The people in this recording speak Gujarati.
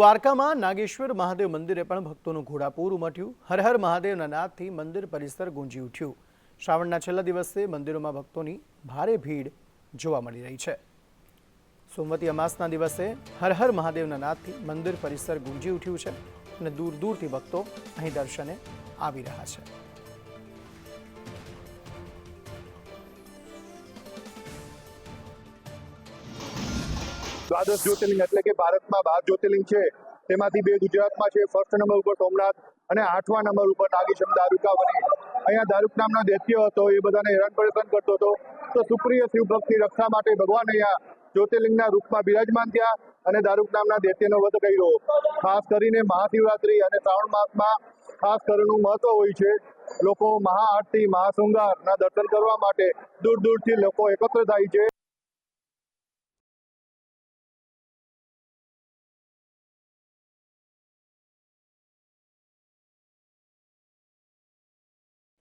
દ્વારકામાં નાગેશ્વર મહાદેવ મંદિરે પણ ભક્તોનું ઘોડાપૂર ઉમટ્યું. હર હર મહાદેવના નાદથી મંદિર પરિસર ગુંજી ઉઠ્યું. શ્રાવણના છેલ્લા દિવસે મંદિરોમાં ભક્તોની ભારે ભીડ જોવા મળી રહી છે. સોમવતી અમાસના દિવસે હર હર મહાદેવના નાદથી મંદિર પરિસર ગુંજી ઉઠ્યું છે અને દૂર દૂરથી ભક્તો અહીં દર્શને આવી રહ્યા છે. દ્વાદશ જ્યોતિર્લિંગ એટલે કે ભારતમાં બાર જ્યોતિર્લિંગ છે. તેમાંથી બે ગુજરાતમાં છે. ફર્સ્ટ નંબર ઉપર સોમનાથ અને આઠમા નંબર ઉપર નાગેશમ દારૂકા બની અહીંયા દારૂક નામના દૈત્ય હતો. એ બધાને હેરાન પરેશાન કરતો હતો. તો સુપ્રિય શિવ રક્ષા માટે ભગવાન અહીંયા જ્યોતિર્લિંગના રૂપમાં બિરાજમાન થયા અને દારૂક નામના દૈત્યનો વધ કર્યો. ખાસ કરીને મહાશિવરાત્રી અને શ્રાવણ માસમાં ખાસ કરવાનું મહત્વ હોય છે. લોકો મહાઆરતી, મહાશૃંગારના દર્શન કરવા માટે દૂર દૂરથી લોકો એકત્ર થાય છે.